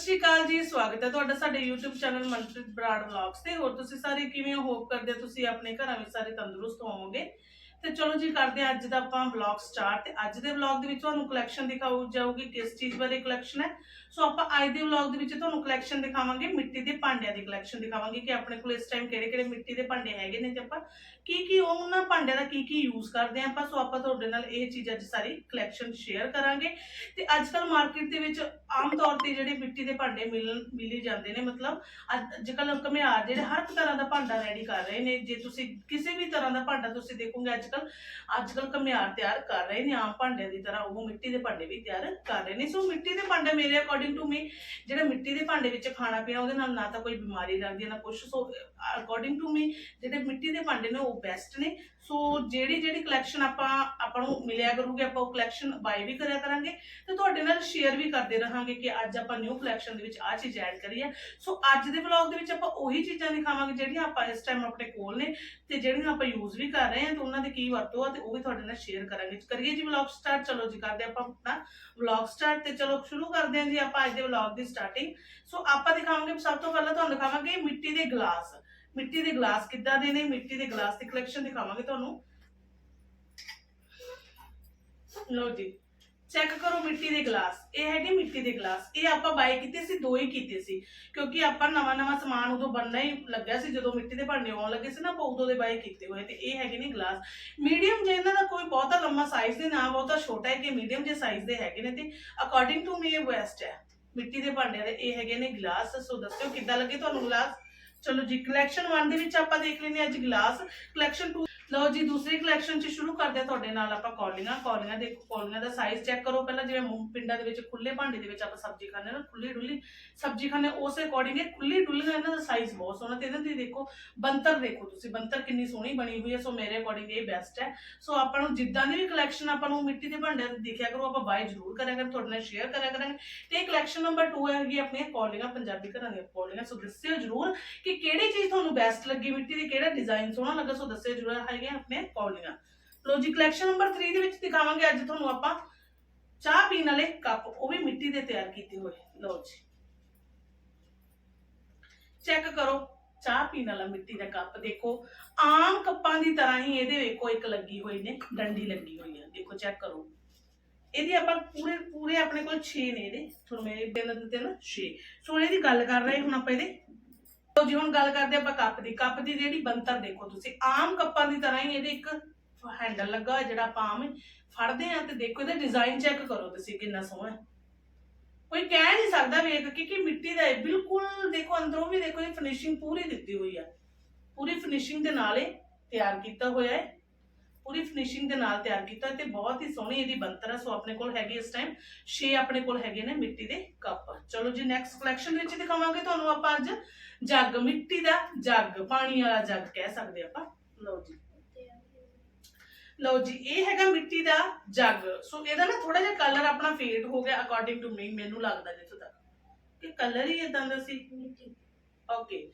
ਸ਼੍ਰੀ ਅਕਾਲ ਜੀ, ਸਵਾਗਤ ਹੈ ਤੁਹਾਡਾ ਸਾਡੇ YouTube channel Manpreet Brar vlogs ਤੇ। ਹੋਰ ਤੁਸੀਂ ਸਾਰੇ ਕਿਵੇਂ ਹੋ? ਹੋਪ ਕਰਦੇ ਤੁਸੀਂ ਆਪਣੇ ਘਰਾਂ ਵਿੱਚ ਸਾਰੇ ਤੰਦਰੁਸਤ ਹੋਵੋਗੇ। ਤੇ ਚਲੋ ਜੀ, ਕਰਦੇ ਹਾਂ ਅੱਜ ਦਾ ਆਪਾਂ ਵਲੌਗ ਸਟਾਰਟ ਤੇ ਅੱਜ ਦੇ ਵਲੌਗ ਦੇ ਵਿੱਚ ਤੁਹਾਨੂੰ ਕਲੈਕਸ਼ਨ ਦਿਖਾਉ ਜਾਊਗੀ ਕਿਸ ਚੀਜ਼ ਬਾਰੇ ਕਲੈਕਸ਼ਨ ਹੈ। ਸੋ ਆਪਾਂ ਅੱਜ ਦੇ ਵਲੌਗ ਦੇ ਵਿੱਚ ਤੁਹਾਨੂੰ ਕਲੈਕਸ਼ਨ ਦਿਖਾਵਾਂਗੇ, ਮਿੱਟੀ ਦੇ ਭਾਂਡਿਆਂ ਦੀ ਕਲੈਕਸ਼ਨ ਦਿਖਾਵਾਂਗੇ ਕਿ ਆਪਣੇ ਕੋਲ ਇਸ ਟਾਈਮ ਕਿਹੜੇ ਕਿਹੜੇ ਮਿੱਟੀ ਦੇ ਭਾਂਡੇ ਹੈਗੇ ਨੇ ਤੇ ਆਪਾਂ ਕੀ ਕੀ ਉਹਨਾਂ ਭਾਂਡਿਆਂ ਦਾ ਕੀ ਕੀ ਯੂਜ਼ ਕਰਦੇ ਹਾਂ ਆਪਾਂ। ਸੋ ਆਪਾਂ ਤੁਹਾਡੇ ਨਾਲ ਇਹ ਚੀਜ਼ ਅੱਜ ਸਾਰੀ ਕਲੈਕਸ਼ਨ ਸ਼ੇਅਰ ਕਰਾਂਗੇ। ਤੇ ਅੱਜ ਕੱਲ ਮਾਰਕੀਟ ਦੇ ਵਿੱਚ ਆਮ ਤੌਰ ਤੇ ਜਿਹੜੇ ਮਿੱਟੀ ਦੇ ਭਾਂਡੇ ਮਿਲਣ, ਮਿਲੀ ਜਾਂਦੇ ਨੇ, ਮਤਲਬ ਅੱਜ ਕੱਲ ਘਮਿਆਰ ਜਿਹੜੇ ਹਰ ਤਰ੍ਹਾਂ ਦਾ ਭਾਂਡਾ ਰੈਡੀ ਕਰ ਰਹੇ ਨੇ। ਜੇ ਤੁਸੀਂ ਕਿਸੇ ਵੀ ਤਰ੍ਹਾਂ ਦਾ ਭਾਂਡਾ ਤੁਸੀਂ ਦੇਖੋਗੇ ਅੱਜ ਕੱਲ ਅੱਜ ਕੱਲ ਘਮਿਆਰ ਤਿਆਰ ਕਰ ਰਹੇ ਨੇ, ਆਮ ਭਾਂਡਿਆਂ ਦੀ ਤਰ੍ਹਾਂ ਉਹ ਮਿੱਟੀ ਦੇ ਭਾਂਡੇ ਵੀ ਤਿਆਰ ਕਰ ਰਹੇ ਨੇ। ਸੋ ਮਿੱਟੀ ਦੇ ਭਾਂਡੇ ਮੇਰੇ ਅਕੋਰਡਿੰਗ ਟੂ ਮੀ ਜਿਹੜਾ ਮਿੱਟੀ ਦੇ ਭਾਂਡੇ ਵਿੱਚ ਖਾਣਾ ਪਿਆ, ਉਹਦੇ ਨਾਲ ਨਾ ਤਾਂ ਕੋਈ ਬਿਮਾਰੀ ਲੱਗਦੀ ਹੈ ਨਾ ਕੁਛ, ਸੋ ਅਕੋਰਡਿੰਗ ਟੂ ਮੀ ਜਿਹੜੇ ਮਿੱਟੀ ਦੇ ਭਾਂਡੇ ਨੇ ਉਹ ਬੈਸਟ ਨੇ। ਸੋ ਜਿਹੜੀ ਜਿਹੜੀ ਕਲੈਕਸ਼ਨ ਆਪਾਂ ਆਪਾਂ ਨੂੰ ਮਿਲਿਆ ਕਰੂਗੀ, ਆਪਾਂ ਉਹ ਕਲੈਕਸ਼ਨ ਬਾਈ ਵੀ ਕਰਿਆ ਕਰਾਂਗੇ ਤੇ ਤੁਹਾਡੇ ਨਾਲ ਸ਼ੇਅਰ ਵੀ ਕਰਦੇ ਰਹਾਂਗੇ ਕਿ ਅੱਜ ਆਪਾਂ ਨਿਊ ਕਲੈਕਸ਼ਨ ਦੇ ਵਿੱਚ ਆ ਚੀਜ਼ ਐਡ ਕਰੀ ਹੈ। ਸੋ ਅੱਜ ਦੇ ਵਲੌਗ ਦੇ ਵਿੱਚ ਆਪਾਂ ਉਹੀ ਚੀਜ਼ਾਂ ਦਿਖਾਵਾਂਗੇ ਜਿਹੜੀਆਂ ਆਪਾਂ ਇਸ ਟਾਈਮ ਆਪਣੇ ਕੋਲ ਨੇ ਤੇ ਜਿਹੜੀਆਂ ਆਪਾਂ ਯੂਜ਼ ਵੀ ਕਰ ਰਹੇ ਹਾਂ ਤੇ ਉਹਨਾਂ ਦੀ ਕੀ ਵਰਤੋਂ ਆ ਤੇ ਉਹ ਵੀ ਤੁਹਾਡੇ ਨਾਲ ਸ਼ੇਅਰ ਕਰਾਂਗੇ। ਕਰੀਏ ਜੀ ਵਲੌਗ ਸਟਾਰਟ ਚਲੋ ਜੀ ਕਰਦੇ ਆਪਾਂ ਆਪਣਾ ਵਲੌਗ ਸਟਾਰਟ ਤੇ ਚਲੋ ਸ਼ੁਰੂ ਕਰਦੇ ਹਾਂ ਜੀ ਆਪਾਂ ਅੱਜ ਦੇ ਵਲੌਗ ਦੀ ਸਟਾਰਟਿੰਗ ਸੋ ਆਪਾਂ ਦਿਖਾਵਾਂਗੇ, ਸਭ ਤੋਂ ਪਹਿਲਾਂ ਤੁਹਾਨੂੰ ਦਿਖਾਵਾਂਗੇ ਮਿੱਟੀ ਦੇ ਗਲਾਸ ਮਿੱਟੀ ਦੇ ਗਲਾਸ ਕਿੱਦਾਂ ਦੇ ਨੇ ਮਿੱਟੀ ਦੇ ਗਲਾਸ ਦੀ ਕਲੈਕਸ਼ਨ ਦਿਖਾਵਾਂਗੇ ਤੁਹਾਨੂੰ ਲਓ ਜੀ ਚੈੱਕ ਕਰੋ ਮਿੱਟੀ ਦੇ ਗਲਾਸ ਇਹ ਹੈਗੇ ਮਿੱਟੀ ਦੇ ਗਲਾਸ ਇਹ ਆਪਾਂ ਬਾਈ ਕੀਤੇ ਸੀ ਦੋ ਹੀ ਕੀਤੇ ਸੀ ਕਿਉਂਕਿ ਆਪਾਂ ਨਵਾਂ ਨਵਾਂ ਸਮਾਨ ਉਦੋਂ ਬਣਨਾ ਹੀ ਲੱਗਿਆ ਸੀ ਜਦੋਂ ਮਿੱਟੀ ਦੇ ਭਾਂਡੇ ਆਉਣ ਲੱਗੇ ਸੀ ਨਾ ਆਪਾਂ ਉਦੋਂ ਦੇ ਬਾਈ ਕੀਤੇ ਹੋਏ ਤੇ ਇਹ ਹੈਗੇ ਨੇ ਗਲਾਸ ਮੀਡੀਅਮ ਜੇ ਇਹਨਾਂ ਦਾ ਕੋਈ ਬਹੁਤਾ ਲੰਮਾ ਸਾਈਜ਼ ਦੇ ਨਾ ਬਹੁਤਾ ਛੋਟਾ ਹੈ ਕਿ ਮੀਡੀਅਮ ਜੇ ਸਾਈਜ਼ ਦੇ ਹੈਗੇ ਨੇ ਤੇ ਅਕੋਰਡਿੰਗ ਟੂ ਮੀ ਇਹ ਬੈਸਟ ਹੈ ਮਿੱਟੀ ਦੇ ਭਾਂਡਿਆਂ ਦੇ ਇਹ ਹੈਗੇ ਨੇ ਗਲਾਸ ਸੋ ਦੱਸਿਓ ਕਿੱਦਾਂ ਲੱਗੇ ਤੁਹਾਨੂੰ ਗਲਾਸ ਚਲੋ ਜੀ ਕਲੈਕਸ਼ਨ 1 ਦੇ ਵਿੱਚ ਆਪਾਂ ਦੇਖ ਲੈਨੇ ਅੱਜ ਗਲਾਸ। ਕਲੈਕਸ਼ਨ 2 ਲਓ ਜੀ, ਦੂਸਰੀ ਕਲੈਕਸ਼ਨ ਚ ਸ਼ੁਰੂ ਕਰਦੇ ਹਾਂ ਤੁਹਾਡੇ ਨਾਲ ਆਪਾਂ ਕੌਲੀਆਂ ਕੌਲੀਆਂ ਦੇਖੋ ਕੌਲੀਆਂ ਦਾ ਸਾਈਜ਼ ਚੈੱਕ ਕਰੋ, ਪਹਿਲਾਂ ਜਿਵੇਂ ਮੂੰਹ ਪਿੰਡਾਂ ਦੇ ਵਿੱਚ ਖੁੱਲੇ ਭਾਂਡੇ ਦੇ ਵਿੱਚ ਆਪਾਂ ਸਬਜ਼ੀ ਖਾਂਦੇ ਨਾ ਖੁੱਲੀ ਡੁੱਲੀ, ਸਬਜ਼ੀ ਖਾਂਦੇ ਉਸੇ ਅਕੋਰਡਿੰਗ ਇਹ ਖੁੱਲੀ ਡੁੱਲੀਆਂ ਇਹਨਾਂ ਦਾ ਸਾਈਜ਼ ਬਹੁਤ ਸੋਹਣਾ ਤੇ ਇਹਨਾਂ ਦੀ ਦੇਖੋ ਬੰਤਰ ਦੇਖੋ ਤੁਸੀਂ ਬੰਤਰ ਕਿੰਨੀ ਸੋਹਣੀ ਬਣੀ ਹੋਈ ਹੈ ਸੋ ਮੇਰੇ ਅਕੋਰਡਿੰਗ ਇਹ ਬੈਸਟ ਹੈ। ਸੋ ਆਪਾਂ ਨੂੰ ਜਿੱਦਾਂ ਦੀ ਵੀ ਕਲੈਕਸ਼ਨ ਆਪਾਂ ਨੂੰ ਮਿੱਟੀ ਦੇ ਭਾਂਡਿਆਂ ਦੀ ਦੇਖਿਆ ਕਰੋ, ਆਪਾਂ ਬਾਏ ਜ਼ਰੂਰ ਕਰਿਆ ਕਰਾਂਗੇ, ਤੁਹਾਡੇ ਨਾਲ ਸ਼ੇਅਰ ਕਰਿਆ ਕਰਾਂਗੇ। ਤੇ ਕਲੈਕਸ਼ਨ ਨੰਬਰ 2 ਹੈਗੀ ਆਪਣੀਆਂ ਕੌਲੀਆਂ ਪੰਜਾਬੀ ਘਰਾਂ ਦੀਆਂ ਕੌਲੀਆਂ ਸੋ ਦੱਸਿਓ ਜ਼ਰੂਰ ਕਿ ਕਿਹੜੀ ਚੀਜ਼ ਤੁਹਾਨੂੰ ਬੈਸਟ ਲੱਗੀ, ਮਿੱਟੀ ਦੀ ਕਿਹੜਾ ਡਿਜ਼ਾਈਨ ਸੋਹਣਾ ਲੱਗਾ ਸੋ ਦੱਸਿਓ ਜ਼ਰੂਰ ਹੈਗੀਆਂ ਆਪਣੇ ਕੌਲੀਆਂ। ਲੋ ਜੀ ਕਲੈਕਸ਼ਨ ਨੰਬਰ 3 ਦੇ ਵਿੱਚ ਦਿਖਾਵਾਂਗੇ ਅੱਜ ਤੁਹਾਨੂੰ ਆਪਾਂ। ਚਾਹ ਪੀਣ ਵਾਲੇ ਕੱਪ, ਉਹ ਵੀ ਮਿੱਟੀ ਦੇ ਤਿਆਰ ਕੀਤੇ ਹੋਏ। ਲੋ ਜੀ। ਚੈੱਕ ਕਰੋ, ਚਾਹ ਪੀਣ ਵਾਲਾ ਮਿੱਟੀ ਦਾ ਕੱਪ। ਦੇਖੋ, ਆਮ ਕੱਪਾਂ ਦੀ ਤਰ੍ਹਾਂ ਹੀ ਇਹਦੇ ਵੇਖੋ, ਇੱਕ ਲੱਗੀ ਹੋਈ ਨੇ, ਡੰਡੀ ਲੱਗੀ ਹੋਈ ਹੈ ਦੇਖੋ ਚੈੱਕ ਕਰੋ। ਇਹਦੀ ਆਪਾਂ ਪੂਰੇ ਪੂਰੇ ਆਪਣੇ ਕੋਲ 6 ਨੇ ਇਹਦੇ। ਤੁਹਾਨੂੰ ਮੇਰੇ ਦਿਨ ਦੇ ਤਿੰਨ 6 ਸੋ ਇਹਦੀ ਗੱਲ ਕਰ ਰਹੇ ਹੁਣ ਆਪਾਂ ਇਹਦੇ। ਤੋ ਜੀ ਹੁਣ ਗੱਲ ਕਰਦੇ ਆਪਾਂ ਕੱਪ ਦੀ। ਕੱਪ ਦੀ ਜਿਹੜੀ ਬੰਤਰ ਦੇਖੋ ਤੁਸੀਂ। ਆਮ ਕੱਪਾਂ ਦੀ ਤਰ੍ਹਾਂ ਹੀ ਇਹਦੇ ਇੱਕ ਹੈਂਡਲ ਲੱਗਾ ਹੋਇਆ ਜਿਹੜਾ ਆਪਾਂ ਆਮ ਫੜਦੇ ਆ ਤੇ ਦੇਖੋ ਇਹਦਾ ਡਿਜ਼ਾਈਨ ਚੈੱਕ ਕਰੋ ਤੁਸੀਂ ਕਿੰਨਾ ਸੋਹਣਾ ਕੋਈ ਕਹਿ ਨਹੀਂ ਸਕਦਾ ਵੇਖ ਕੇ ਕਿ ਮਿੱਟੀ ਦਾ ਹੈ ਬਿਲਕੁਲ ਦੇਖੋ ਅੰਦਰੋਂ ਵੀ ਦੇਖੋ ਇਹ ਫਿਨਿਸ਼ਿੰਗ ਪੂਰੀ ਦਿੱਤੀ ਹੋਈ ਆ। ਪੂਰੀ ਫਿਨਿਸ਼ਿੰਗ ਦੇ ਨਾਲ ਇਹ ਤਿਆਰ ਕੀਤਾ ਹੋਇਆ ਹੈ। ਪੂਰੀ ਫਿਨਿਸ਼ਿੰਗ ਦੇ ਨਾਲ ਤਿਆਰ ਕੀਤਾ ਤੇ ਬਹੁਤ ਹੀ ਸੋਹਣੀ ਇਹਦੀ ਬੰਤਰ ਹੈ ਸੋ ਆਪਣੇ ਕੋਲ ਹੈਗੀ ਇਸ ਟਾਈਮ 6 ਆਪਣੇ ਕੋਲ ਹੈਗੇ ਨੇ ਮਿੱਟੀ ਦੇ ਕੱਪ। ਚਲੋ ਜੀ ਨੈਕਸਟ ਕਲੈਕਸ਼ਨ ਵਿੱਚ ਦਿਖਾਵਾਂਗੇ ਤੁਹਾਨੂੰ ਆਪਾਂ ਅੱਜ। ਜੱਗ ਮਿੱਟੀ ਦਾ ਜੱਗ ਪਾਣੀ ਵਾਲਾ ਜੱਗ ਕਹਿ ਸਕਦੇ ਆਪਾਂ। ਲਓ ਜੀ। ਲਓ ਜੀ ਇਹ ਹੈਗਾ ਮਿੱਟੀ ਦਾ ਜੱਗ। ਸੋ ਇਹਦਾ ਨਾ ਥੋੜਾ ਜਿਹਾ ਕਲਰ ਆਪਣਾ ਫੇਡ ਹੋ ਗਿਆ ਅਕੋਰਡਿੰਗ ਟੂ ਮੀ ਮੈਨੂੰ ਲੱਗਦਾ ਜਿੱਥੋਂ ਤੱਕ। ਕਿ ਕਲਰ ਹੀ ਇਦਾਂ ਦਾ ਸੀ। ਓਕੇ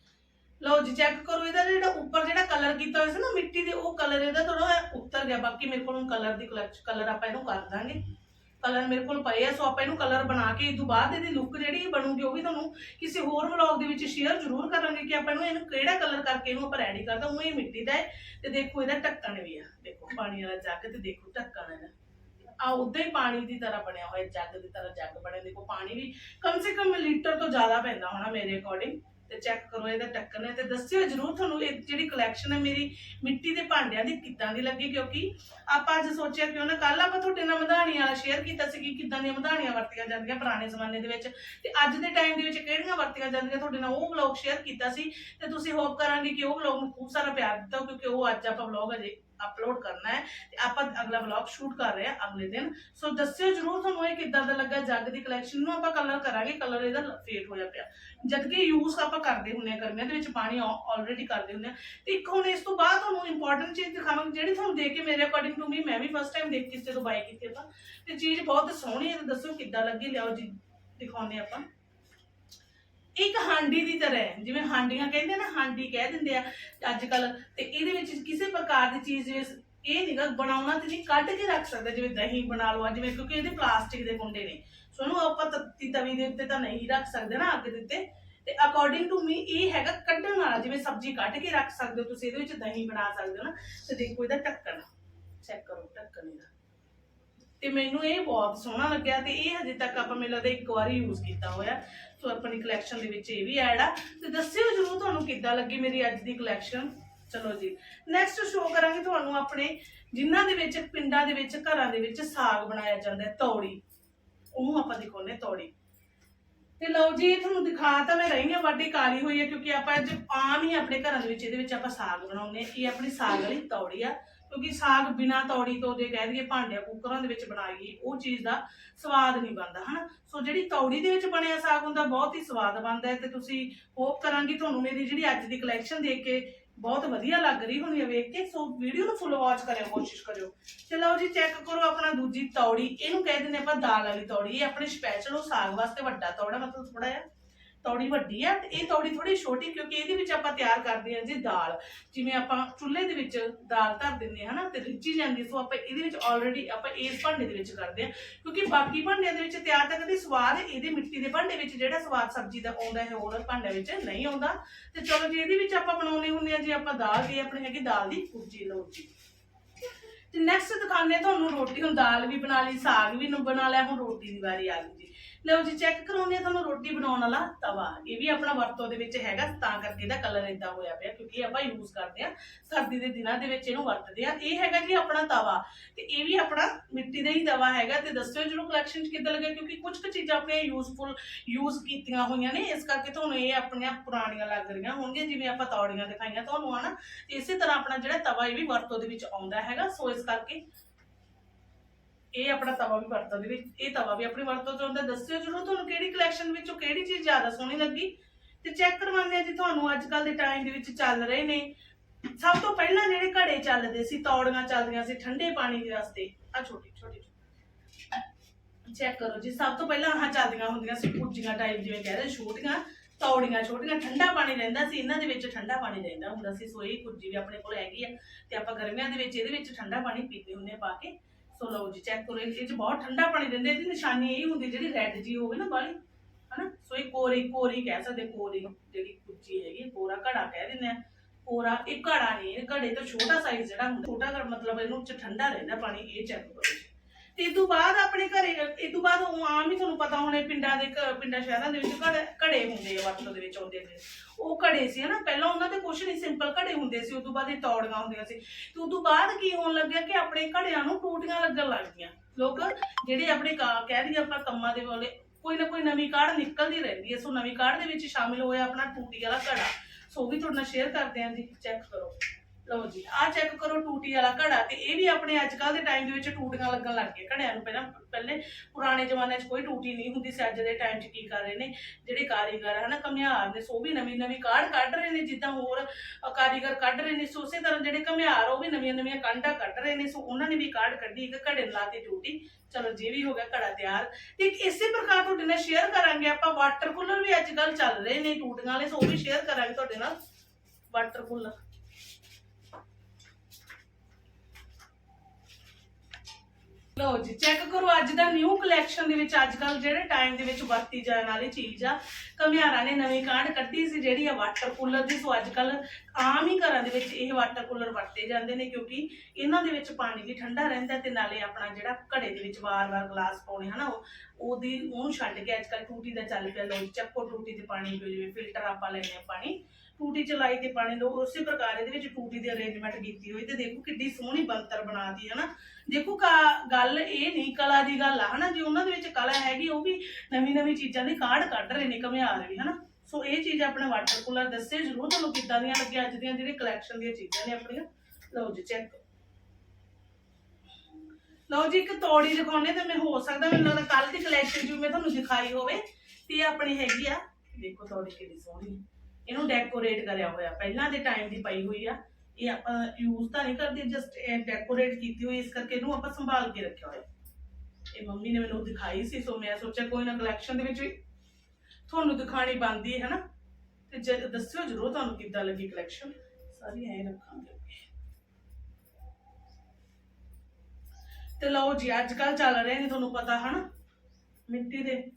ਲਓ ਜੀ ਚੈੱਕ ਕਰੋ ਇਹਦਾ ਜਿਹੜਾ ਉੱਪਰ ਜਿਹੜਾ ਕਲਰ ਕੀਤਾ ਹੋਇਆ ਸੀ ਨਾ ਮਿੱਟੀ ਦੇ ਉਹ ਕਲਰ ਇਹਦਾ ਥੋੜਾ ਉੱਤਰ ਗਿਆ। ਬਾਕੀ ਮੇਰੇ ਕੋਲ ਕਲਰ ਦੀ ਕਲਰ ਆਪਾਂ ਇਹਨੂੰ ਕਰ ਦਾਂਗੇ। ਕਲਰ ਮੇਰੇ ਕੋਲ ਪਏ ਆ, ਸੋ ਆਪਾਂ ਇਹਨੂੰ ਕਲਰ ਬਣਾ ਕੇ ਇਸ ਬਾਅਦ ਇਹਦੀ ਲੁੱਕ ਜਿਹੜੀ ਬਣੂਗੀ ਉਹ ਵੀ ਤੁਹਾਨੂੰ ਕਿਸੇ ਹੋਰ ਵਲੌਗ ਦੇ ਵਿੱਚ ਸ਼ੇਅਰ ਜ਼ਰੂਰ ਕਰਾਂਗੇ ਕਿ ਆਪਾਂ ਇਹਨੂੰ ਇਹਨੂੰ ਕਿਹੜਾ ਕਲਰ ਕਰਕੇ ਇਹਨੂੰ ਆਪਾਂ ਰੈਡੀ ਕਰਦਾ ਉਹ ਇਹ ਮਿੱਟੀ ਦਾ ਹੈ ਤੇ ਦੇਖੋ ਇਹਦਾ ਢੱਕਣ ਵੀ ਆ। ਦੇਖੋ ਪਾਣੀ ਵਾਲਾ ਜੱਗ ਤੇ ਦੇਖੋ ਢੱਕਣ ਇਹਦਾ। ਆ ਉਦਾਂ ਹੀ ਪਾਣੀ ਦੀ ਤਰ੍ਹਾਂ ਬਣਿਆ ਹੋਇਆ ਜੱਗ ਦੀ ਤਰ੍ਹਾਂ ਜੱਗ ਬਣੇ। ਦੇਖੋ ਪਾਣੀ ਵੀ ਕਮ ਸੇ ਕਮ ਲੀਟਰ ਤੋਂ ਜ਼ਿਆਦਾ ਪੈਂਦਾ ਹੋਣਾ ਮੇਰੇ ਅਕੋਰਡਿੰਗ ਤੇ ਚੈੱਕ ਕਰੋ, ਇਹਦਾ ਟੱਕਰ ਹੈ ਤੇ ਦੱਸਿਓ ਜਰੂਰ ਤੁਹਾਨੂੰ ਇਹ ਜਿਹੜੀ ਕਲੈਕਸ਼ਨ ਹੈ ਮੇਰੀ ਮਿੱਟੀ ਦੇ ਭਾਂਡਿਆਂ ਦੀ ਕਿੱਦਾਂ ਦੀ ਲੱਗੀ, ਕਿਉਂਕਿ ਆਪਾਂ ਅੱਜ ਸੋਚਿਆ ਕਿਉਂ ਨਾ ਕੱਲ ਆਪਾਂ ਤੁਹਾਡੇ ਨਾਲ ਮਧਾਣੀ ਵਾਲਾ ਸ਼ੇਅਰ ਕੀਤਾ ਸੀ ਕਿ ਕਿੱਦਾਂ ਦੀਆਂ ਮਧਾਣੀਆਂ ਵਰਤੀਆਂ ਜਾਂਦੀਆਂ ਪੁਰਾਣੇ ਜ਼ਮਾਨੇ ਦੇ ਵਿੱਚ। ਤੇ ਅੱਜ ਦੇ ਟਾਈਮ ਦੇ ਵਿੱਚ ਕਿਹੜੀਆਂ ਵਰਤੀਆਂ ਜਾਂਦੀਆਂ, ਤੁਹਾਡੇ ਨਾਲ ਉਹ ਵਲੌਗ ਸ਼ੇਅਰ ਕੀਤਾ ਸੀ। ਤੇ ਤੁਸੀਂ ਹੋਪ ਕਰਾਂਗੇ ਕਿ ਉਹ ਵਲੌਗ ਨੂੰ ਖੂਬ ਸਾਰਾ ਪਿਆਰ ਦਿੱਤਾ, ਕਿਉਂਕਿ ਉਹ ਅੱਜ ਆਪਾਂ ਵਲੌਗ ਅਜੇ ਅਪਲੋਡ ਕਰਨਾ ਹੈ ਤੇ ਆਪਾਂ ਅਗਲਾ ਵਲੌਗ ਸ਼ੂਟ ਕਰ ਰਹੇ ਹਾਂ ਅਗਲੇ ਦਿਨ। ਸੋ ਦੱਸਿਓ ਜਰੂਰ ਤੁਹਾਨੂੰ ਇਹ ਕਿੱਦਾਂ ਦਾ ਲੱਗਾ ਜੱਗ ਦੀ ਕਲੈਕਸ਼ਨ ਨੂੰ। ਆਪਾਂ ਕਲਰ ਕਰਾਂਗੇ ਕਲਰ ਇਹਦਾ ਫੇਡ ਹੋਇਆ ਪਿਆ। ਜਦਕਿ ਯੂਜ਼ ਆਪਾਂ ਕਰਦੇ ਹੁੰਨੇ ਆ ਗਰਮੀਆਂ ਦੇ ਵਿੱਚ, ਪਾਣੀ ਆਲਰੇਡੀ ਕਰਦੇ ਹੁੰਨੇ ਆ ਤੇ ਇੱਕ ਹੁਣ ਇਸ ਤੋਂ ਬਾਅਦ ਤੁਹਾਨੂੰ ਇੰਪੋਰਟੈਂਟ ਚੀਜ਼ ਦਿਖਾਵਾਂਗੇ, ਜਿਹੜੀ ਤੁਹਾਨੂੰ ਦੇ ਕੇ ਮੇਰੇ ਅਕੋਰਡਿੰਗ ਟੂ ਮੀ ਮੈਂ ਵੀ ਫਸਟ ਟਾਈਮ ਦੇਖੀ ਕਿਸੇ ਤੋਂ ਬਾਈ ਕੀਤੀ ਤਾਂ ਤੇ ਚੀਜ਼ ਬਹੁਤ ਸੋਹਣੀ ਹੈ, ਤੇ ਦੱਸੋ ਕਿੱਦਾਂ ਲੱਗੀ, ਲਿਆਓ ਜੀ, ਦਿਖਾਉਂਦੇ ਆਪਾਂ। ਇੱਕ ਹਾਂਡੀ ਦੀ ਤਰ੍ਹਾਂ ਹੈ। ਜਿਵੇਂ ਹਾਂਡੀਆਂ ਕਹਿੰਦੇ ਨਾ, ਹਾਂਡੀ ਕਹਿ ਦਿੰਦੇ ਆ ਅੱਜ ਕੱਲ ਤੇ ਇਹਦੇ ਵਿੱਚ ਕਿਸੇ ਪ੍ਰਕਾਰ ਦੀ ਚੀਜ਼ ਇਹ ਨਿਗਾ, ਬਣਾਉਣਾ ਤੇ ਨਹੀਂ, ਕੱਢ ਕੇ ਰੱਖ ਸਕਦਾ, ਜਿਵੇਂ ਦਹੀਂ ਬਣਾ ਲਓ, ਜਿਵੇਂ ਕਿਉਂਕਿ ਇਹਦੇ ਪਲਾਸਟਿਕ ਦੇ ਕੁੰਡੇ ਨੇ। ਸੋ ਇਹਨੂੰ ਆਪਾਂ ਤੱਤੀ ਤਵੀ ਦੇ ਉੱਤੇ ਤਾਂ ਨਹੀਂ ਰੱਖ ਸਕਦੇ ਨਾ, ਅੱਗ ਦੇ ਉੱਤੇ। ਤੇ ਅਕੋਰਡਿੰਗ ਟੂ ਮੀ ਇਹ ਹੈਗਾ ਕੱਢਣ ਵਾਲਾ, ਜਿਵੇਂ ਸਬਜ਼ੀ ਕੱਢ ਕੇ ਰੱਖ ਸਕਦੇ ਹੋ ਤੁਸੀਂ, ਇਹਦੇ ਵਿੱਚ ਦਹੀਂ ਬਣਾ ਸਕਦੇ ਹੋ ਨਾ। ਤੇ ਦੇਖੋ ਇਹਦਾ ਢੱਕਣ ਚੈੱਕ ਕਰੋ, ਢੱਕਣ ਇਹਦਾ। ਤੇ ਮੈਨੂੰ ਇਹ ਬਹੁਤ ਸੋਹਣਾ ਲੱਗਿਆ ਤੇ ਇਹ ਹਜੇ ਤੱਕ ਆਪਾਂ ਮੈਨੂੰ ਲੱਗਦਾ ਇੱਕ ਵਾਰੀ ਯੂਜ਼ ਕੀਤਾ ਹੋਇਆ। ਸੋ ਆਪਣੀ ਕਲੈਕਸ਼ਨ ਦੇ ਵਿੱਚ ਇਹ ਵੀ ਐਡ ਆ। ਤੇ ਦੱਸਿਓ ਜਰੂਰ ਤੁਹਾਨੂੰ ਕਿੱਦਾਂ ਲੱਗੀ ਮੇਰੀ ਅੱਜ ਦੀ ਕਲੈਕਸ਼ਨ ਚਲੋ ਜੀ। ਨੈਕਸਟ ਸ਼ੋਅ ਕਰਾਂਗੇ ਤੁਹਾਨੂੰ ਆਪਣੇ, ਜਿਨ੍ਹਾਂ ਦੇ ਵਿੱਚ, ਪਿੰਡਾਂ ਦੇ ਵਿੱਚ, ਘਰਾਂ ਦੇ ਵਿੱਚ ਸਾਗ ਬਣਾਇਆ ਜਾਂਦਾ ਹੈ, ਤੌੜੀ। ਉਹਨੂੰ ਆਪਾਂ ਦਿਖਾਉਨੇ ਤੌੜੀ। ਤੇ ਲਓ ਜੀ ਤੁਹਾਨੂੰ ਦਿਖਾ ਤਾਂ ਮੈਂ ਰਹੀ ਹਾਂ ਵਾਢੀ ਕਾਲੀ ਹੋਈ ਹੈ ਕਿਉਂਕਿ ਆਪਾਂ ਅੱਜ ਆਮ ਹੀ ਆਪਣੇ ਘਰਾਂ ਦੇ ਵਿੱਚ, ਇਹਦੇ ਵਿੱਚ ਆਪਾਂ ਸਾਗ ਬਣਾਉਂਦੇ ਹਾਂ। ਇਹ ਆਪਣੀ ਸਾਗ ਵਾਲੀ ਤੌੜੀ ਆ। ਕਿਉਂਕਿ ਸਾਗ ਬਿਨਾ ਤੌੜੀ ਤੋਂ ਜੇ ਕਹਿ ਦਈਏ ਭਾਂਡਿਆਂ ਕੁੱਕਰਾਂ ਦੇ ਵਿੱਚ ਬਣਾਈ ਉਹ ਚੀਜ਼ ਦਾ ਸਵਾਦ ਨਹੀਂ ਬਣਦਾ, ਹਨਾ? ਸੋ ਜਿਹੜੀ ਤੌੜੀ ਦੇ ਵਿੱਚ ਬਣਿਆ ਸਾਗ ਹੁੰਦਾ, ਬਹੁਤ ਹੀ ਸਵਾਦ ਬਣਦਾ ਹੈ ਤੇ ਤੁਸੀਂ ਹੋਪ ਕਰਾਂਗੀ ਤੁਹਾਨੂੰ ਮੇਰੀ ਜਿਹੜੀ ਅੱਜ ਦੀ ਕਲੈਕਸ਼ਨ ਦੇਖ ਕੇ ਬਹੁਤ ਵਧੀਆ ਲੱਗ ਰਹੀ ਹੋਣੀ ਹੈ ਵੇਖ ਕੇ, ਸੋ ਵੀਡੀਓ ਨੂੰ ਫੁੱਲ ਵਾਚ ਕਰਿਓ ਕੋਸ਼ਿਸ਼ ਕਰਿਓ। ਚਲੋ ਜੀ ਚੈੱਕ ਕਰੋ ਆਪਣਾ ਦੂਜੀ ਤੌੜੀ, ਇਹਨੂੰ ਕਹਿ ਦਿੰਦੇ ਆਪਾਂ ਦਾਲ ਵਾਲੀ ਤੌੜੀ, ਇਹ ਆਪਣੇ ਸਪੈਸ਼ਲ ਉਹ ਸਾਗ ਵਾਸਤੇ ਵੱਡਾ ਤੌੜਾ, ਮਤਲਬ ਥੋੜਾ ਜਿਹਾ ਤੌੜੀ ਵੱਡੀ ਆ ਤੇ ਇਹ ਤੌੜੀ ਥੋੜੀ ਛੋਟੀ ਕਿਉਂਕਿ ਇਹਦੇ ਵਿੱਚ ਆਪਾਂ ਤਿਆਰ ਕਰਦੇ ਹਾਂ ਜੀ ਦਾਲ। ਜਿਵੇਂ ਆਪਾਂ ਚੁੱਲ੍ਹੇ ਦੇ ਵਿੱਚ ਦਾਲ ਧਰ ਦਿੰਦੇ ਹਾਂ ਹਨਾ ਤੇ ਰਿੱਝੀ ਜਾਂਦੀ ਸੋ ਆਪਾਂ ਇਹਦੇ ਵਿੱਚ ਆਲਰੇਡੀ ਆਪਾਂ ਇਸ ਭਾਂਡੇ ਦੇ ਵਿੱਚ ਕਰਦੇ ਹਾਂ। ਕਿਉਂਕਿ ਬਾਕੀ ਭਾਂਡਿਆਂ ਦੇ ਵਿੱਚ ਤਿਆਰ ਤਾਂ ਕਦੇ ਸਵਾਦ ਇਹਦੇ ਮਿੱਟੀ ਦੇ ਭਾਂਡੇ ਵਿੱਚ ਜਿਹੜਾ ਸਵਾਦ ਸਬਜ਼ੀ ਦਾ ਆਉਂਦਾ ਹੈ, ਹੋਰ ਭਾਂਡਿਆਂ ਵਿੱਚ ਨਹੀਂ ਆਉਂਦਾ। ਤੇ ਚਲੋ ਜੀ, ਇਹਦੇ ਵਿੱਚ ਆਪਾਂ ਬਣਾਉਣੇ ਹੁੰਦੇ ਆ ਜੀ ਆਪਾਂ ਦਾਲ ਦੀ ਆਪਣੇ ਹੈਗੀ ਦਾਲ ਦੀ ਕੁਰਜੀ ਲਓ ਜੀ। ਤੇ ਨੈਕਸਟ ਦਿਖਾਉਂਦੇ ਤੁਹਾਨੂੰ ਰੋਟੀ, ਹੁਣ ਦਾਲ ਵੀ ਬਣਾ ਲਈ, ਸਾਗ ਵੀ ਨੂੰ ਬਣਾ ਲਿਆ, ਹੁਣ ਰੋਟੀ ਦੀ ਵਾਰੀ ਆ ਗਈ ਜੀ। ਲਓ ਜੀ ਚੈੱਕ ਕਰਾਉਂਦੇ ਆ, ਤੁਹਾਨੂੰ ਰੋਟੀ ਬਣਾਉਣ ਵਾਲਾ ਤਵਾ। ਇਹ ਵੀ ਆਪਣਾ ਵਰਤੋਂ ਦੇ ਵਿੱਚ ਹੈਗਾ, ਤਾਂ ਕਰਕੇ ਇਹਦਾ ਕਲਰ ਇਦਾਂ ਹੋਇਆ ਪਿਆ, ਕਿਉਂਕਿ ਆਪਾਂ ਯੂਜ਼ ਕਰਦੇ ਆ, ਸਰਦੀ ਦੇ ਦਿਨਾਂ ਦੇ ਵਿੱਚ ਇਹਨੂੰ ਵਰਤਦੇ ਆ। ਇਹ ਹੈਗਾ ਜੀ ਆਪਣਾ ਤਵਾ, ਤੇ ਇਹ ਵੀ ਆਪਣਾ ਮਿੱਟੀ ਦਾ ਹੀ ਤਵਾ ਹੈਗਾ, ਤੇ ਦੱਸਿਓ ਜਰੂਰ ਕਲੈਕਸ਼ਨ ਚ ਕਿੱਦਾਂ ਲੱਗਿਆ ਕਿਉਂਕਿ ਕੁਝ ਕੁ ਚੀਜ਼ਾਂ ਆਪਣੀਆਂ ਯੂਜ਼ਫੁਲ ਯੂਜ਼ ਕੀਤੀਆਂ ਹੋਈਆਂ ਨੇ, ਇਸ ਕਰਕੇ ਤੁਹਾਨੂੰ ਇਹ ਆਪਣੀਆਂ ਪੁਰਾਣੀਆਂ ਲੱਗ ਰਹੀਆਂ ਹੋਣਗੀਆਂ, ਜਿਵੇਂ ਆਪਾਂ ਤੌੜੀਆਂ ਦਿਖਾਈਆਂ ਤੁਹਾਨੂੰ, ਹਨਾ? ਤੇ ਇਸੇ ਤਰ੍ਹਾਂ ਆਪਣਾ ਜਿਹੜਾ ਤਵਾ ਇਹ ਵੀ ਵਰਤੋਂ ਦੇ ਵਿੱਚ ਆਉਂਦਾ ਹੈਗਾ, ਸੋ ਇਸ ਕਰਕੇ ਇਹ ਆਪਣਾ ਤਵਾ ਵੀ ਵਰਤੋਂ ਦੇ ਵਿੱਚ, ਇਹ ਤਵਾ ਵੀ ਆਪਣੀ ਵਰਤੋਂ ਚ ਆਉਂਦਾ ਦੱਸਿਓ ਜਰੂਰ ਤੁਹਾਨੂੰ ਕਿਹੜੀ ਕਲੈਕਸ਼ਨ ਵਿੱਚੋਂ ਕਿਹੜੀ ਚੀਜ਼ ਜ਼ਿਆਦਾ ਸੋਹਣੀ ਲੱਗੀ। ਤੇ ਚੈੱਕ ਕਰਵਾਉਂਦੇ ਆ ਜੀ ਤੁਹਾਨੂੰ ਅੱਜ ਕੱਲ ਦੇ ਟਾਈਮ ਦੇ ਵਿੱਚ ਚੱਲ ਰਹੇ ਨੇ। ਸਭ ਤੋਂ ਪਹਿਲਾਂ ਜਿਹੜੇ ਘੜੇ ਚੱਲਦੇ ਸੀ, ਤੌੜੀਆਂ ਚੱਲਦੀਆਂ ਸੀ ਠੰਡੇ ਪਾਣੀ ਦੇ ਵਾਸਤੇ ਆ ਛੋਟੀ ਛੋਟੀ ਚੈੱਕ ਕਰੋ ਜੀ, ਸਭ ਤੋਂ ਪਹਿਲਾਂ ਆਹ ਚੱਲਦੀਆਂ ਹੁੰਦੀਆਂ ਸੀ ਕੁੱਜੀਆਂ ਟਾਈਪ ਜਿਵੇਂ ਕਹਿੰਦੇ ਛੋਟੀਆਂ, ਤੌੜੀਆਂ, ਛੋਟੀਆਂ, ਠੰਡਾ ਪਾਣੀ ਰਹਿੰਦਾ ਸੀ, ਇਹਨਾਂ ਦੇ ਵਿੱਚ ਠੰਡਾ ਪਾਣੀ ਰਹਿੰਦਾ ਹੁੰਦਾ ਸੀ। ਸੋ ਕੁੱਜੀ ਵੀ ਆਪਣੇ ਕੋਲ ਹੈਗੀ ਆ, ਤੇ ਆਪਾਂ ਗਰਮੀਆਂ ਦੇ ਵਿੱਚ ਇਹਦੇ ਵਿੱਚ ਠੰਡਾ ਪਾਣੀ ਪੀਂਦੇ ਹੁੰਦੇ ਆ ਪਾ ਕੇ। ਸੋ ਲਓ ਜੀ ਚੈੱਕ ਕਰੋ, ਇਹ 'ਚ ਬਹੁਤ ਠੰਡਾ ਪਾਣੀ ਦਿੰਦੇ ਇਹਦੀ ਨਿਸ਼ਾਨੀ ਇਹ ਹੁੰਦੀ, ਜਿਹੜੀ ਰੈੱਡ ਜੀ ਹੋਵੇ ਨਾ ਬਾਲੀ ਹਨਾ? ਸੋ ਇਹ ਕੋਰੀ ਕੋਰੀ ਕਹਿ ਸਕਦੇ, ਕੋਰੀ ਜਿਹੜੀ ਕੁੱਜੀ ਹੈਗੀ, ਕੋਰਾ ਘੜਾ ਕਹਿ ਦਿੰਦੇ ਆ। ਕੋਰਾ, ਇਹ ਘੜਾ ਨਹੀਂ, ਇਹ ਘੜੇ ਤੋਂ ਛੋਟਾ ਸਾਈਜ਼ ਜਿਹੜਾ ਹੁੰਦਾ, ਛੋਟਾ ਘੜਾ ਮਤਲਬ ਇਹਨੂੰ ਚ ਠੰਡਾ ਰਹਿੰਦਾ ਪਾਣੀ, ਇਹ ਚੈੱਕ ਕਰੋ ਤੇ ਇਹ ਤੋਂ ਬਾਅਦ ਆਪਣੇ ਘਰੇ, ਇਹ ਤੋਂ ਬਾਅਦ ਉਹ ਆਮ ਹੀ ਤੁਹਾਨੂੰ ਪਤਾ ਹੋਣੇ ਪਿੰਡਾਂ ਦੇ ਘ- ਪਿੰਡਾਂ ਸ਼ਹਿਰਾਂ ਦੇ ਵਿੱਚ ਘੜੇ ਘੜੇ ਹੁੰਦੇ ਆ ਵਰਤੋਂ ਦੇ ਵਿੱਚ ਆਉਂਦੇ ਨੇ। ਉਹ ਘੜੇ ਸੀ ਹਨਾ, ਪਹਿਲਾਂ ਉਹਨਾਂ ਤੇ ਕੁਛ ਨਹੀਂ ਸਿੰਪਲ ਘੜੇ ਹੁੰਦੇ ਸੀ ਉਸ ਤੋਂ ਬਾਅਦ ਇਹ ਤੌੜੀਆਂ ਹੁੰਦੀਆਂ ਸੀ। ਤੇ ਉਸ ਤੋਂ ਬਾਅਦ ਕੀ ਹੋਣ ਲੱਗਿਆ ਕਿ ਆਪਣੇ ਘੜਿਆਂ ਨੂੰ ਟੂਟੀਆਂ ਲੱਗਣ ਲੱਗ ਗਈਆਂ। ਲੋਕ ਜਿਹੜੇ ਆਪਣੇ ਕਾ- ਕਹਿ ਦਈਏ ਆਪਾਂ ਕੰਮਾਂ ਦੇ ਵਾਲੇ, ਕੋਈ ਨਾ ਕੋਈ ਨਵੀਂ ਕਾਢ ਨਿਕਲਦੀ ਰਹਿੰਦੀ ਹੈ। ਸੋ ਨਵੀਂ ਕਾਢ ਦੇ ਵਿੱਚ ਸ਼ਾਮਿਲ ਹੋਇਆ ਆਪਣਾ ਟੂਟੀ ਵਾਲਾ ਘੜਾ। ਸੋ ਉਹ ਵੀ ਤੁਹਾਡੇ ਨਾਲ ਸ਼ੇਅਰ ਕਰਦੇ ਆਂ ਜੀ ਚੈੱਕ ਕਰੋ। ਲਓ ਜੀ, ਆਹ ਚੈੱਕ ਕਰੋ ਟੂਟੀ ਵਾਲਾ ਘੜਾ ਤੇ ਇਹ ਵੀ ਆਪਣੇ ਅੱਜ ਕੱਲ ਦੇ ਟਾਈਮ ਦੇ ਵਿੱਚ ਟੂਟੀਆਂ ਲੱਗਣ ਲੱਗ ਗਏ ਘੜਿਆਂ ਨੂੰ। ਪਹਿਲਾਂ, ਪਹਿਲੇ ਪੁਰਾਣੇ ਜ਼ਮਾਨੇ 'ਚ ਕੋਈ ਟੂਟੀ ਨਹੀਂ ਹੁੰਦੀ ਸੀ, ਅੱਜ ਦੇ ਟਾਈਮ 'ਚ ਕੀ ਕਰ ਰਹੇ ਨੇ, ਜਿਹੜੇ ਕਾਰੀਗਰ ਹਨ ਕਮਿਆਰ ਨੇ, ਸੋ ਵੀ ਨਵੀਂ ਨਵੀਂ ਕਾਢ ਕੱਢ ਰਹੇ ਨੇ, ਜਿੱਦਾਂ ਹੋਰ ਕਾਰੀਗਰ ਕੱਢ ਰਹੇ ਨੇ, ਸੋ ਉਸੇ ਤਰ੍ਹਾਂ ਜਿਹੜੇ ਕਮਿਆਰ ਉਹ ਵੀ ਨਵੀਆਂ ਨਵੀਆਂ ਕਾਂਢਾਂ ਕੱਢ ਰਹੇ ਨੇ, ਸੋ ਉਹਨਾਂ ਨੇ ਵੀ ਕਾਢ ਕੱਢੀ, ਇੱਕ ਘੜੇ ਨੂੰ ਲਾਤੀ ਟੂਟੀ। ਚਲੋ ਜੇ ਵੀ ਹੋ ਗਿਆ, ਘੜਾ ਤਿਆਰ। ਤੇ ਇਸੇ ਪ੍ਰਕਾਰ ਤੁਹਾਡੇ ਨਾਲ ਸ਼ੇਅਰ ਕਰਾਂਗੇ ਆਪਾਂ ਵਾਟਰ ਕੂਲਰ ਵੀ ਅੱਜ ਕੱਲ ਚੱਲ ਰਹੇ ਨੇ ਟੂਟੀਆਂ ਵਾਲੇ, ਸੋ ਉਹ ਵੀ ਸ਼ੇਅਰ ਕਰਾਂਗੇ ਤੁਹਾਡੇ ਨਾਲ। ਵਾਟਰ ਕੂਲਰ ਲਓ ਜੀ ਚੈੱਕ ਕਰੋ ਅੱਜ ਦਾ ਨਿਊ ਕਲੈਕਸ਼ਨ ਦੇ ਵਿੱਚ ਅੱਜ ਕੱਲ ਜਿਹੜੇ ਟਾਈਮ ਦੇ ਵਿੱਚ ਵਰਤੀ ਜਾਣ ਵਾਲੀ ਚੀਜ਼ ਆ। ਕਮਿਆਰਾਂ ਨੇ ਨਵੀਂ ਕਾਢ ਕੱਢੀ ਸੀ ਜਿਹੜੀ ਆ ਵਾਟਰ ਕੂਲਰ ਦੀ। ਸੋ ਅੱਜ ਕੱਲ ਆਮ ਹੀ ਘਰਾਂ ਦੇ ਵਿੱਚ ਇਹ ਵਾਟਰ ਕੂਲਰ ਵਰਤੇ ਜਾਂਦੇ ਨੇ ਕਿਉਂਕਿ ਇਹਨਾਂ ਦੇ ਵਿੱਚ ਪਾਣੀ ਵੀ ਠੰਡਾ ਰਹਿੰਦਾ ਤੇ ਨਾਲੇ ਆਪਣਾ ਜਿਹੜਾ ਘੜੇ ਦੇ ਵਿੱਚ ਵਾਰ-ਵਾਰ ਗਲਾਸ ਪਾਉਣੇ, ਹਨਾ, ਉਹ ਉਹਦੀ ਉਹਨੂੰ ਛੱਡ ਕੇ ਅੱਜ ਕੱਲ ਟੂਟੀ ਦਾ ਚੱਲ ਪਿਆ। ਲੋ ਚੱਕੋ ਟੂਟੀ ਤੇ ਪਾਣੀ ਪੀਓ ਜਿਵੇਂ ਫਿਲਟਰ ਆਪਾਂ ਲੈਂਦੇ ਆ ਪਾਣੀ। ਟੂਟੀ ਚਲਾਈ ਤੇ ਪਾਣੀ ਲੋ ਉਸੇ ਪ੍ਰਕਾਰ ਇਹਦੇ ਵਿੱਚ ਟੂਟੀ ਦੀ ਅਰੇਂਜਮੈਂਟ ਕੀਤੀ ਹੋਈ ਤੇ ਦੇਖੋ ਕਿੱਡੀ ਸੋਹਣੀ ਬਣਤਰ ਬਣਾਤੀ ਹੈ ਨਾ। ਦੇਖੋ ਕਾ- ਗੱਲ ਇਹ ਨਹੀਂ, ਕਲਾ ਦੀ ਗੱਲ ਆ, ਹਨਾ? ਜੇ ਉਹਨਾਂ ਦੇ ਵਿੱਚ ਕਲਾ ਹੈਗੀ, ਉਹ ਵੀ ਨਵੀਂ ਨਵੀਂ ਚੀਜ਼ਾਂ ਦੀ ਕਾਢ ਕੱਢ ਰਹੇ ਨੇ ਘਮਿਆਰ ਵੀ, ਹਨਾ? ਸੋ ਇਹ ਚੀਜ਼ ਆਪਣੇ ਵਾਟਰ ਕੂਲਰ ਦੱਸੇ ਜ਼ਰੂਰ ਤੁਹਾਨੂੰ ਕਿੱਦਾਂ ਦੀਆਂ ਲੱਗੀਆਂ, ਅੱਜ ਦੀਆਂ ਜਿਹੜੀ ਕਲੈਕਸ਼ਨ ਦੀਆਂ ਚੀਜ਼ਾਂ ਨੇ ਆਪਣੀਆਂ। ਲਓ ਜੀ ਚੈੱਕ ਲਓ ਜੀ, ਇੱਕ ਤੋੜੀ ਦਿਖਾਉਣੇ ਤੇ ਮੈਂ ਹੋ ਸਕਦਾ ਮੈਨੂੰ ਲੱਗਦਾ ਕੱਲ ਦੀ ਕਲੈਕਸ਼ਨ ਜਿਵੇਂ ਮੈਂ ਤੁਹਾਨੂੰ ਦਿਖਾਈ ਹੋਵੇ, ਤੇ ਇਹ ਆਪਣੀ ਹੈਗੀ ਆ। ਦੇਖੋ ਤੋੜੀ ਕਿੰਨੀ ਸੋਹਣੀ। ਹੈ। ਇਹਨੂੰ ਡੈਕੋਰੇਟ ਕਰਿਆ ਹੋਇਆ। ਪਹਿਲਾਂ ਦੇ ਟਾਈਮ ਦੀ ਪਈ ਹੋਈ ਆ। ਇਹ ਆਪਾਂ ਯੂਜ਼ ਤਾਂ ਨਹੀਂ ਕਰਦੇ ਜਸਟ ਡੈਕੋਰੇਟ ਕੀਤੀ ਹੋਈ, ਇਸ ਕਰਕੇ ਇਹਨੂੰ ਆਪਾਂ ਸੰਭਾਲ ਕੇ ਰੱਖਿਆ ਹੋਇਆ। ਇਹ ਮੰਮੀ ਨੇ ਮੈਨੂੰ ਦਿਖਾਈ ਸੀ, ਸੋ ਮੈਂ ਸੋਚਿਆ ਕੋਈ ਨਾ ਕਲੈਕਸ਼ਨ ਦੇ ਵਿੱਚ ਵੀ ਤੁਹਾਨੂੰ ਦਿਖਾਣੀ ਬਣਦੀ ਹੈ, ਹਨਾ? ਤੇ ਦੱਸਿਓ ਜਰੂਰ ਤੁਹਾਨੂੰ ਕਿੱਦਾਂ ਲੱਗੀ ਕਲੈਕਸ਼ਨ ਸਾਰੀ ਐਂ ਰੱਖਾਂਗੇ। ਤੇ ਲਓ ਜੀ ਅੱਜ ਕੱਲ ਚੱਲ ਰਹੇ ਨੇ, ਤੁਹਾਨੂੰ ਪਤਾ, ਹਨਾ? ਮਿੱਟੀ ਦੇ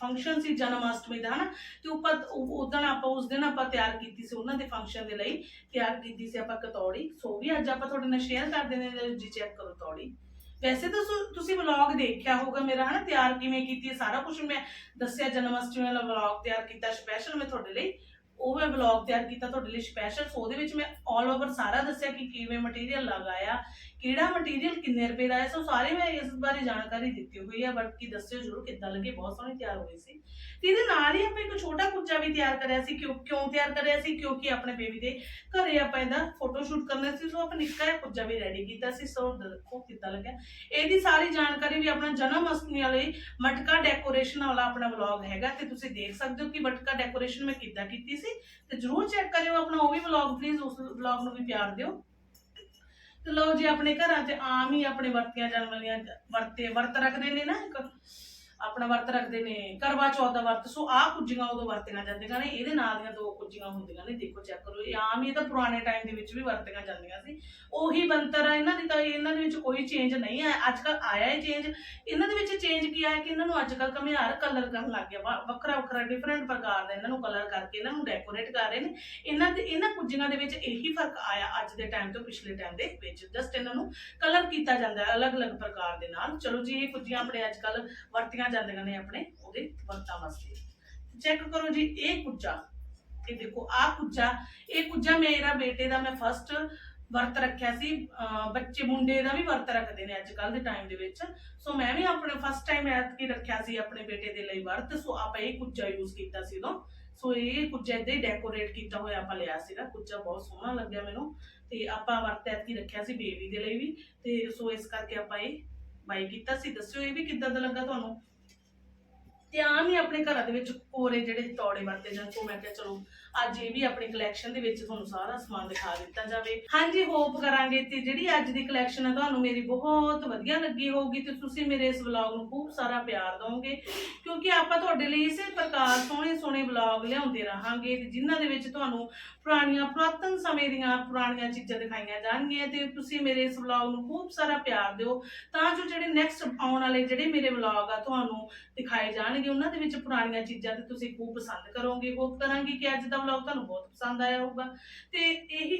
ਫੰਕਸ਼ਨ ਸੀ ਜਨਮ ਦਾ, ਹਨਾ? ਤੇ ਉੱਪਰ ਉਦੋਂ ਆਪਾਂ ਉਸ ਦਿਨ ਆਪਾਂ ਤਿਆਰ ਕੀਤੀ ਸੀ, ਉਹਨਾਂ ਦੇ ਫੰਕਸ਼ਨ ਦੇ ਲਈ ਤਿਆਰ ਕੀਤੀ ਸੀ ਆਪਾਂ ਕਤੌੜੀ। ਸੋ ਵੀ ਅੱਜ ਆਪਾਂ ਤੁਹਾਡੇ ਨਾਲ ਸ਼ੇਅਰ ਕਰ ਦਿੰਦੇ ਜੀ ਚੈੱਕ ਕਰੋ ਤੌੜੀ ਵੈਸੇ ਤਾਂ ਤੁਸੀਂ ਵਲੌਗ ਦੇਖਿਆ ਹੋਊਗਾ ਮੇਰਾ, ਹਨਾ? ਤਿਆਰ ਕਿਵੇਂ ਕੀਤੀ ਹੈ, ਸਾਰਾ ਕੁਝ ਮੈਂ ਦੱਸਿਆ ਜਨਮ ਅਸ਼ਟਮੀ ਵਾਲਾ ਵਲੌਗ ਤਿਆਰ ਕੀਤਾ ਸਪੈਸ਼ਲ ਮੈਂ ਤੁਹਾਡੇ ਲਈ। ਉਹ ਮੈਂ ਵਲੌਗ ਤਿਆਰ ਕੀਤਾ ਤੁਹਾਡੇ ਲਈ ਸਪੈਸ਼ਲ ਸੋ ਉਹਦੇ ਵਿੱਚ ਮੈਂ ਆਲ ਓਵਰ ਸਾਰਾ ਦੱਸਿਆ ਕਿ ਕਿਵੇਂ ਮਟੀਰੀਅਲ ਲਗਾਇਆ ਕਿਹੜਾ ਮਟੀਰੀਅਲ ਕਿੰਨੇ ਰੁਪਏ ਦਾ ਹੈ, ਸੋ ਸਾਰੇ ਮੈਂ ਇਸ ਬਾਰੇ ਜਾਣਕਾਰੀ ਦਿੱਤੀ ਹੋਈ ਹੈ, ਬਟ ਕੀ ਦੱਸਿਓ ਜਰੂਰ ਕਿੱਦਾਂ ਲੱਗੇ, ਬਹੁਤ ਸੋਹਣੀ ਤਿਆਰ ਹੋਈ ਸੀ। ਤੇ ਇਹਦੇ ਨਾਲ ਹੀ ਆਪਾਂ ਇੱਕ ਛੋਟਾ ਕੁੱਚਾ ਵੀ ਤਿਆਰ ਕਰਿਆ ਸੀ, ਕਿਉਂ ਕਿਉਂ ਤਿਆਰ ਕਰਿਆ ਸੀ, ਕਿਉਂਕਿ ਆਪਣੇ ਬੇਬੀ ਦੇ ਘਰੇ ਆਪਾਂ ਇਹਦਾ ਫੋਟੋ ਸ਼ੂਟ ਕਰਨਾ ਸੀ, ਸੋ ਆਪਾਂ ਨਿੱਕਾ ਜਿਹਾ ਕੁੱਜਾ ਵੀ ਰੈਡੀ ਕੀਤਾ ਸੀ, ਸੋ ਦੇਖੋ ਕਿੱਦਾਂ ਲੱਗਿਆ। ਇਹਦੀ ਸਾਰੀ ਜਾਣਕਾਰੀ ਵੀ ਆਪਣਾ ਜਨਮ ਅਸ਼ਟਮੀ ਵਾਲੇ ਮਟਕਾ ਡੈਕੋਰੇਸ਼ਨ ਵਾਲਾ ਆਪਣਾ ਵਲੌਗ ਹੈਗਾ, ਤੇ ਤੁਸੀਂ ਦੇਖ ਸਕਦੇ ਹੋ ਕਿ ਮਟਕਾ ਡੈਕੋਰੇਸ਼ਨ ਮੈਂ ਕਿੱਦਾਂ ਕੀਤੀ ਸੀ, ਤੇ ਜਰੂਰ ਚੈੱਕ ਕਰਿਓ ਆਪਣਾ ਉਹ ਵੀ ਵਲੌਗ ਪਲੀਜ਼ ਉਸ ਵਲੌਗ ਨੂੰ ਵੀ ਪਿਆਰ ਦਿਓ। ਤੇ ਲਓ ਜੀ, ਆਪਣੇ ਘਰਾਂ 'ਚ ਆਮ ਹੀ ਆਪਣੇ ਵਰਤੀਆਂ ਜਾਣ ਵਾਲੀਆਂ ਵਰਤੇ, ਵਰਤ ਰੱਖਦੇ ਨੇ ਨਾ ਇੱਕ। ਆਪਣਾ ਵਰਤ ਰੱਖਦੇ ਨੇ, ਕਰਵਾ ਚੌਥ ਦਾ ਵਰਤ, ਸੋ ਆਹ ਕੁੱਜੀਆਂ ਉਦੋਂ ਵਰਤੀਆਂ ਜਾਂਦੀਆਂ ਨੇ, ਇਹਦੇ ਨਾਲ ਦੀਆਂ ਦੋ ਕੁੱਜੀਆਂ ਹੁੰਦੀਆਂ ਨੇ, ਦੇਖੋ ਚੈੱਕ ਕਰੋ, ਇਹ ਆਮ ਹੀ ਤਾਂ ਪੁਰਾਣੇ ਟਾਈਮ ਦੇ ਵਿੱਚ ਵੀ ਵਰਤੀਆਂ ਜਾਂਦੀਆਂ ਸੀ। ਉਹੀ ਬੰਤਰ ਆ ਇਹਨਾਂ ਦੀ ਤਾਂ, ਇਹਨਾਂ ਦੇ ਵਿੱਚ ਕੋਈ ਚੇਂਜ ਨਹੀਂ ਹੈ ਅੱਜ ਕੱਲ ਆਇਆ ਹੈ ਚੇਂਜ ਇਹਨਾਂ ਦੇ ਵਿੱਚ ਚੇਂਜ ਕੀ ਆਇਆ ਕਿ ਇਹਨਾਂ ਨੂੰ ਅੱਜ ਕੱਲ ਕਮਿਆਰ ਕਲਰ ਕਰਨ ਲੱਗ ਗਿਆ, ਵਾ- ਵੱਖਰਾ ਵੱਖਰਾ ਡਿਫਰੈਂਟ ਪ੍ਰਕਾਰ ਦਾ ਇਹਨਾਂ ਨੂੰ ਕਲਰ ਕਰਕੇ ਇਹਨਾਂ ਨੂੰ ਡੈਕੋਰੇਟ ਕਰ ਰਹੇ ਨੇ। ਇਹਨਾਂ ਦੇ ਇਹਨਾਂ ਕੁੱਜੀਆਂ ਦੇ ਵਿੱਚ ਇਹੀ ਫ਼ਰਕ ਆਇਆ ਅੱਜ ਦੇ ਟਾਈਮ ਤੋਂ ਪਿਛਲੇ ਟਾਈਮ ਦੇ ਵਿੱਚ। ਜਸਟ ਇਹਨਾਂ ਨੂੰ ਕਲਰ ਕੀਤਾ ਜਾਂਦਾ ਹੈ ਅਲੱਗ-ਅਲੱਗ ਪ੍ਰਕਾਰ ਦੇ ਨਾਲ। ਚਲੋ ਜੀ, ਇਹ ਕੁੱਜੀਆਂ ਆਪਣੇ ਅੱਜ ਕੱਲ ਵਰਤੀਆਂ ਜਾਂਦੀਆਂ ਨੇ ਆਪਣੇ ਉਹਦੇ ਵਰਤਾਂ ਵਾਸਤੇ। ਚੈੱਕ ਕਰੋ ਜੀ, ਇਹ ਕੁੱਜਾ। ਇਹ ਦੇਖੋ, ਆਹ ਕੁੱਜਾ। ਇਹ ਕੁੱਜਾ ਮੇਰਾ ਬੇਟੇ ਦਾ ਮੈਂ ਫਸਟ ਵਰਤ ਰੱਖਿਆ ਸੀ। ਬੱਚੇ ਮੁੰਡੇ ਦਾ ਵੀ ਵਰਤ ਰੱਖਦੇ ਨੇ ਅੱਜ ਕੱਲ ਦੇ ਟਾਈਮ ਦੇ ਵਿੱਚ। ਸੋ ਮੈਂ ਵੀ ਆਪਣੇ ਫਸਟ ਟਾਈਮ ਐਤਕੀ ਰੱਖਿਆ ਸੀ ਆਪਣੇ ਬੇਟੇ ਦੇ ਲਈ ਵਰਤ। ਸੋ ਆਪਾਂ ਇਹ ਕੁੱਜਾ ਯੂਜ਼ ਕੀਤਾ ਸੀ ਉਦੋਂ। ਸੋ ਇਹ ਕੁੱਜਾ ਏਦਾਂ ਹੀ ਡੈਕੋਰੇਟ ਕੀਤਾ ਹੋਇਆ ਆਪਾਂ ਲਿਆ ਸੀਗਾ। ਕੁੱਜਾ ਬਹੁਤ ਸੋਹਣਾ ਲੱਗਿਆ ਮੈਨੂੰ। ਤੇ ਆਪਾਂ ਵਰਤ ਐਤਕੀ ਰੱਖਿਆ ਸੀ ਬੇਬੀ ਦੇ ਲਈ ਵੀ। ਤੇ ਸੋ ਇਸ ਕਰਕੇ ਆਪਾਂ ਇਹ ਬਾਈ ਕੀਤਾ ਸੀ। ਦੱਸਿਓ ਇਹ ਵੀ ਕਿੱਦਾਂ ਦਾ ਲੱਗਾ ਤੁਹਾਨੂੰ? ਤੇ ਆਮ ਹੀ ਆਪਣੇ ਘਰਾਂ ਦੇ ਵਿੱਚ ਕੋਰੇ ਜਿਹੜੇ ਤੌੜੇ ਵਰਤੇ ਜਾਂਦੇ ਸੋ ਮੈਂ ਕਿਹਾ ਚਲੋ ਅੱਜ ਇਹ ਵੀ ਆਪਣੀ ਕਲੈਕਸ਼ਨ ਦੇ ਵਿੱਚ ਤੁਹਾਨੂੰ ਸਾਰਾ ਸਮਾਨ ਦਿਖਾ ਦਿੱਤਾ ਜਾਵੇ। ਹਾਂਜੀ ਹੋਪ ਕਰਾਂਗੇ ਤੇ ਜਿਹੜੀ ਅੱਜ ਦੀ ਕਲੈਕਸ਼ਨ ਹੈ ਤੁਹਾਨੂੰ ਮੇਰੀ ਬਹੁਤ ਵਧੀਆ ਲੱਗੀ ਹੋਊਗੀ ਤੇ ਤੁਸੀਂ ਮੇਰੇ ਇਸ ਵਲੌਗ ਨੂੰ ਖੂਬ ਸਾਰਾ ਪਿਆਰ ਦਿਓਗੇ ਕਿਉਂਕਿ ਆਪਾਂ ਤੁਹਾਡੇ ਲਈ ਇਸੇ ਪ੍ਰਕਾਰ ਸੋਹਣੇ ਸੋਹਣੇ ਵਲੌਗ ਲਿਆਉਂਦੇ ਰਹਾਂਗੇ ਤੇ ਜਿਨ੍ਹਾਂ ਦੇ ਵਿੱਚ ਤੁਹਾਨੂੰ ਪੁਰਾਣੀਆਂ, ਪੁਰਾਤਨ ਸਮੇਂ ਦੀਆਂ ਪੁਰਾਣੀਆਂ ਚੀਜ਼ਾਂ ਦਿਖਾਈਆਂ ਜਾਣਗੀਆਂ ਤੇ ਤੁਸੀਂ ਮੇਰੇ ਇਸ ਵਲੌਗ ਨੂੰ ਖੂਬ ਸਾਰਾ ਪਿਆਰ ਦਿਓ। ਤਾਂ ਜੋ ਜਿਹੜੇ ਨੈਕਸਟ ਆਉਣ ਵਾਲੇ ਜਿਹੜੇ ਮੇਰੇ ਵਲੌਗ ਆ, ਤੁਹਾਨੂੰ ਦਿਖਾਏ ਜਾਣਗੇ, ਉਹਨਾਂ ਦੇ ਵਿੱਚ ਪੁਰਾਣੀਆਂ ਚੀਜ਼ਾਂ ਤੇ ਤੁਸੀਂ ਖੂਬ ਪਸੰਦ ਕਰੋਗੇ। ਹੋਪ ਕਰਾਂਗੇ ਕਿ ਅੱਜ ਦਾ ਵਲੌਗ ਤੁਹਾਨੂੰ ਬਹੁਤ ਪਸੰਦ ਆਇਆ ਹੋਊਗਾ। ਤੇ ਇਹੀ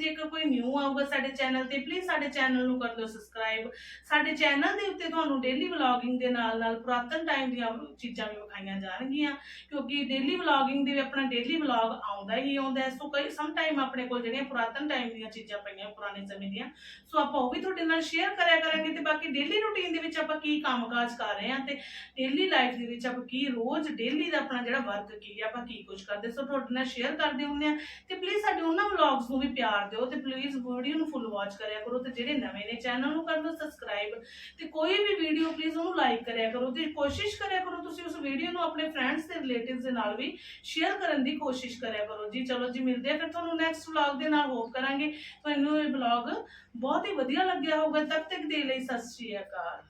ਜੇਕਰ ਕੋਈ ਨਿਊ ਆਊਗਾ ਸਾਡੇ ਚੈਨਲ ਤੇ ਪਲੀਜ਼ ਸਾਡੇ ਚੈਨਲ ਨੂੰ ਕਰ ਦਿਓ ਸਬਸਕ੍ਰਾਈਬ ਸਾਡੇ ਚੈਨਲ ਦੇ ਉੱਤੇ ਤੁਹਾਨੂੰ ਡੇਲੀ ਵਲੌਗਿੰਗ ਦੇ ਨਾਲ ਨਾਲ ਪੁਰਾਤਨ ਟਾਈਮ ਦੀਆਂ ਚੀਜ਼ਾਂ ਵੀ ਵਿਖਾਈਆਂ ਜਾਣਗੀਆਂ, ਕਿਉਂਕਿ ਡੇਲੀ ਵਲੌਗਿੰਗ ਦੇ ਆਪਣਾ ਡੇਲੀ ਵਲੌਗ ਆਉਂਦਾ ਹੀ ਆਉਂਦਾ ਸੋ ਕਈ ਸਮ ਟਾਈਮ ਆਪਣੇ ਕੋਲ ਜਿਹੜੀਆਂ ਪੁਰਾਤਨ ਟਾਈਮ ਦੀਆਂ ਚੀਜ਼ਾਂ ਪਈਆਂ, ਪੁਰਾਣੇ ਸਮੇਂ ਦੀਆਂ ਸੋ ਆਪਾਂ ਉਹ ਵੀ ਤੁਹਾਡੇ ਨਾਲ ਸ਼ੇਅਰ ਕਰਿਆ ਕਰਾਂਗੇ ਤੇ ਬਾਕੀ ਡੇਲੀ ਰੂਟੀਨ ਦੇ ਵਿੱਚ ਆਪਾਂ ਕੀ ਕੰਮਕਾਜ ਕਰ ਰਹੇ ਹਾਂ ਤੇ ਡੇਲੀ ਲਾਈਫ ਦੇ ਵਿੱਚ ਆਪਾਂ ਕੀ ਰੋਜ਼ ਡੇਲੀ ਦਾ ਆਪਣਾ ਜਿਹੜਾ ਵਰਕ ਕੀ ਹੈ, ਆਪਾਂ ਕੀ ਕੁਝ ਕਰਦੇ ਸੋ ਤੁਹਾਡੇ ਨਾਲ ਸ਼ੇਅਰ ਕਰਦੇ ਹੁੰਦੇ ਆ ਤੇ ਪਲੀਜ਼ ਸਾਡੇ ਉਹਨਾਂ ਵਲੌਗਸ ਨੂੰ ਵੀ ਪਿਆਰ ਦਿਓ ਤੇ ਪਲੀਜ਼ ਵੀਡੀਓ ਨੂੰ ਫੁੱਲ ਵਾਚ ਕਰਿਆ ਕਰੋ ਤੇ ਜਿਹੜੇ ਨਵੇਂ ਨੇ ਚੈਨਲ ਨੂੰ ਕਰ ਲਓ ਸਬਸਕ੍ਰਾਈਬ ਤੇ ਕੋਈ ਵੀ ਵੀਡੀਓ ਪਲੀਜ਼ ਉਹਨੂੰ ਲਾਈਕ ਕਰਿਆ ਕਰੋ ਤੇ ਕੋਸ਼ਿਸ਼ ਕਰਿਆ ਕਰੋ ਤੁਸੀਂ ਉਸ ਵੀਡੀਓ ਨੂੰ ਆਪਣੇ ਫਰੈਂਡਸ ਤੇ ਰਿਲੇਟਿਵਸ ਦੇ ਨਾਲ ਵੀ ਸ਼ੇਅਰ ਕਰਨ ਦੀ ਕੋਸ਼ਿਸ਼ ਕਰਿਆ ਕਰੋ। ਜੀ ਚਲੋ ਜੀ, ਮਿਲਦੇ ਆ ਫਿਰ ਤੁਹਾਨੂੰ ਨੈਕਸਟ ਵਲੌਗ ਦੇ ਨਾਲ ਹੋਪ ਕਰਾਂਗੇ। ਤੁਹਾਨੂੰ ਇਹ ਵਲੌਗ ਬਹੁਤ ਹੀ ਵਧੀਆ ਲੱਗਿਆ ਹੋਊਗਾ। ਤਦ ਤੱਕ ਦੇ ਲਈ ਸਤਿ ਸ਼੍ਰੀ ਅਕਾਲ।